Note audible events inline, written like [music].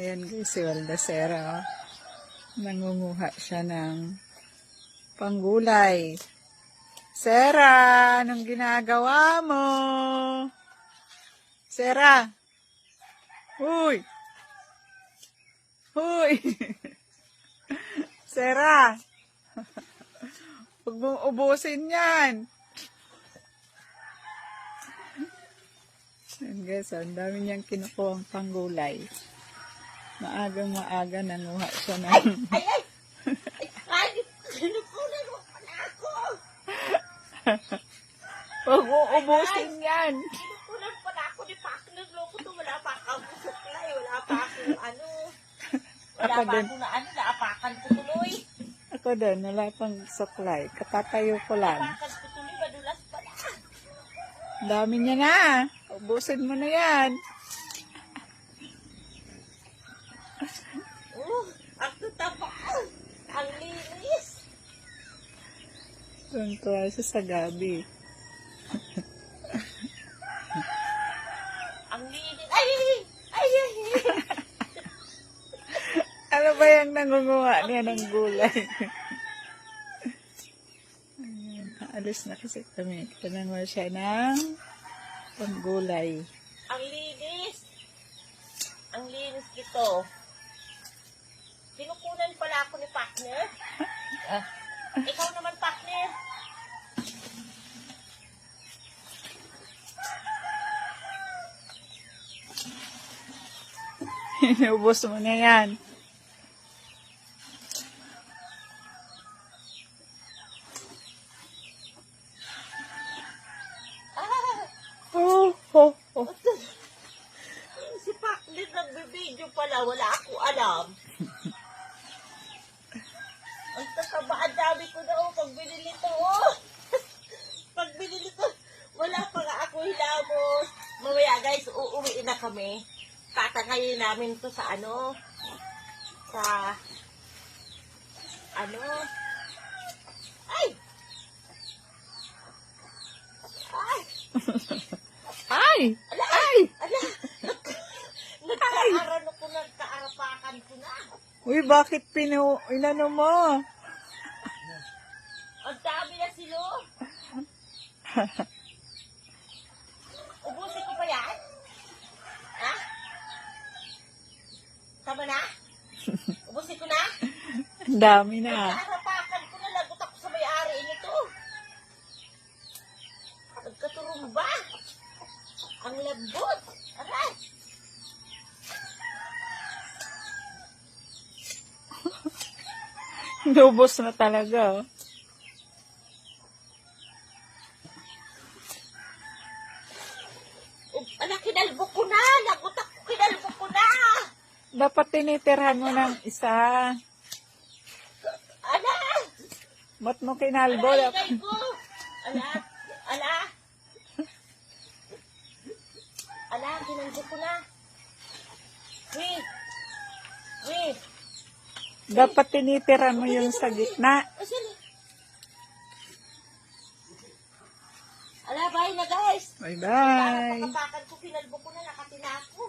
Ayan guys, si Waldacera. Oh. Nangunguha siya ng panggulay. Sera, anong ginagawa mo? Sera. Huy. Huy. [laughs] Sera. [laughs] Huwag mong ubusin yan. Ayan guys, ang dami niyang kinukuha ang panggulay. Maagang maaga nanguha siya ng... Ay, ay! Ay, sinukunan mo pala ako! Huwag mong ubusin yan. Sinukunan pala ako ni partner. Loko to, wala pa akong suklay. Wala pa akong ano. Wala Ako pa din. akong na ano, naapakan ko tuloy. Ako din, wala pang suklay. Katatayo ko lang. Naapakan ko tuloy, madulas pala. Ang dami niya na. Ubusin mo na yan. Oh, ang tutaba. Ang linis. Tuntua siya sa gabi. Ang linis. Ay, ay, ay, ay. [laughs] Ano ba yung nangunguha niya ng gulay? Ayan, Aalis na kasi kami. Kananguha siya ng panggulay. Ang linis. Ang linis ito. Pinukunan pala ako ni partner. [laughs] Ah, ikaw naman partner. [laughs] Inubos mo na yan. Ah, Oh, oh, oh. si partner nagbe-video pala. Wala ako alam. Ang dami ko na oh, pag binili to oh. [laughs] pag binili to, wala pa nga ako hilamos. Mamaya guys, uuwi na kami. Tatangayin namin to sa ano, sa, ano, ay! Ay! [laughs] Ay! Ala! Ay! Ala! Nagkaaran ako, nagkaarapakan ko na. Uy, bakit pinu... Inano mo? Ang dami na silo. Ubusin ko pa yan? Ha? Tama na? Ubusin ko na? Ang dami na. Nagkaarapakan ko na, lagot ako sa may-ari nito. Nagkaturumba. Ang lambot. Aray! Inubos na talaga. oh. Ala, kinalbo ko na. Lagot ako, kinalbo ko na. Dapat tinitirhan mo ng isa. Ala! Ba't mo kinalbo? Ala, ingay ko. Ala, ala. Ala, kinalbo ko na. Wait. Wait. Dapat tinitirhan mo yung sa gitna. Asan? Ala, bye na guys. Bye-bye. Pakapakan ko, kinalbo ko na, nakatina ako.